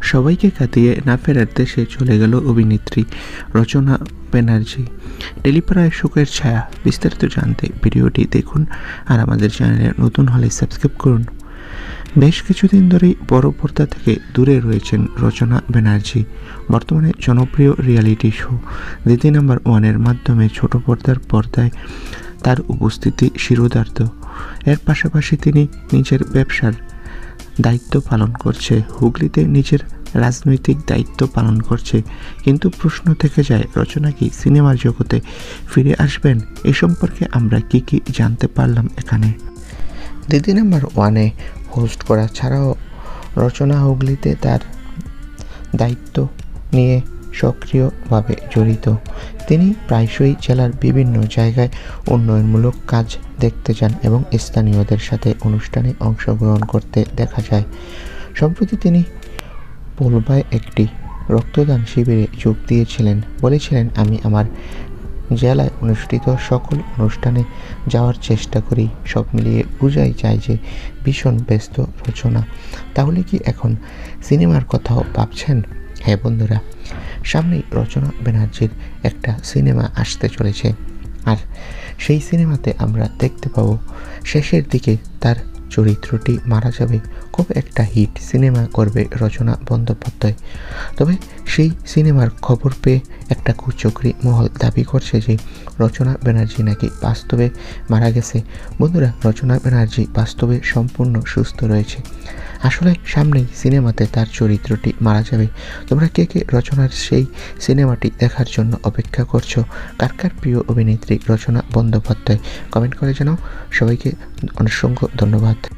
সবাইকে কাটিয়ে না ফেরার দেশে চলে গেল অভিনেত্রী রচনা ব্যানার্জি। টেলিপাড়ায় শোকের ছায়া, বিস্তারিত জানতে ভিডিওটি দেখুন আর আমাদের চ্যানেলে নতুন হলে সাবস্ক্রাইব করুন। বেশ কিছুদিন ধরেই বড় পর্দা থেকে দূরে রয়েছেন রচনা ব্যানার্জি। বর্তমানে জনপ্রিয় রিয়ালিটি শো দিদি নাম্বার ওয়ানের মাধ্যমে ছোট পর্দার পর্দায় তার উপস্থিতি শিরোধার্য এর পাশাপাশি তিনি নিজের ব্যবসার দায়িত্ব পালন করছে। হুগলিতে নিজের রাজনৈতিক দায়িত্ব পালন করছে। কিন্তু প্রশ্ন থেকে যায়, রচনা কি সিনেমার জগতে ফিরে আসবেন? এ সম্পর্কে আমরা কি কি জানতে পারলাম এখানে? দিদি নাম্বার ওয়ানে হোস্ট করা ছাড়াও রচনা হুগলিতে তার দায়িত্ব নিয়ে সক্রিয়ভাবে জড়িত। তিনি প্রায়শই জেলার বিভিন্ন জায়গায় উন্নয়নমূলক কাজ দেখতে যান এবং স্থানীয়দের সাথে অনুষ্ঠানে অংশগ্রহণ করতে দেখা যায়। সম্প্রতি তিনি পোলবায় একটি রক্তদান শিবিরে যোগ দিয়েছিলেন। বলেছিলেন, আমি আমার জেলায় অনুষ্ঠিত সকল অনুষ্ঠানে যাওয়ার চেষ্টা করি। সব মিলিয়ে বোঝাই যায় যে ভীষণ ব্যস্ত রচনা। তাহলে কি এখন সিনেমার কথাও ভাবছেন? হ্যাঁ বন্ধুরা সামনেই রচনা ব্যানার্জির একটা সিনেমা আসতে চলেছে। আর সেই সিনেমাতে আমরা দেখতে পাবো, শেষের দিকে তার চরিত্রটি মারা যাবে, খুব একটা হিট সিনেমা করবে রচনা বন্দ্যোপাধ্যায়। তবে সেই সিনেমার খবর পেয়ে একটা কুচক্রি মহল দাবি করছে যে, রচনা ব্যানার্জি নাকি বাস্তবে মারা গেছে। বন্ধুরা, রচনা ব্যানার্জি বাস্তবে সম্পূর্ণ সুস্থ রয়েছে। আসলে সামনেই সিনেমাতে তার চরিত্রটি মারা যাবে। তোমরা কে কে রচনার সেই সিনেমাটি দেখার জন্য অপেক্ষা করছ? কার কার প্রিয় অভিনেত্রী রচনা বন্দ্যোপাধ্যায়? কমেন্ট করে জানাও। সবাইকে অসংখ্য ধন্যবাদ।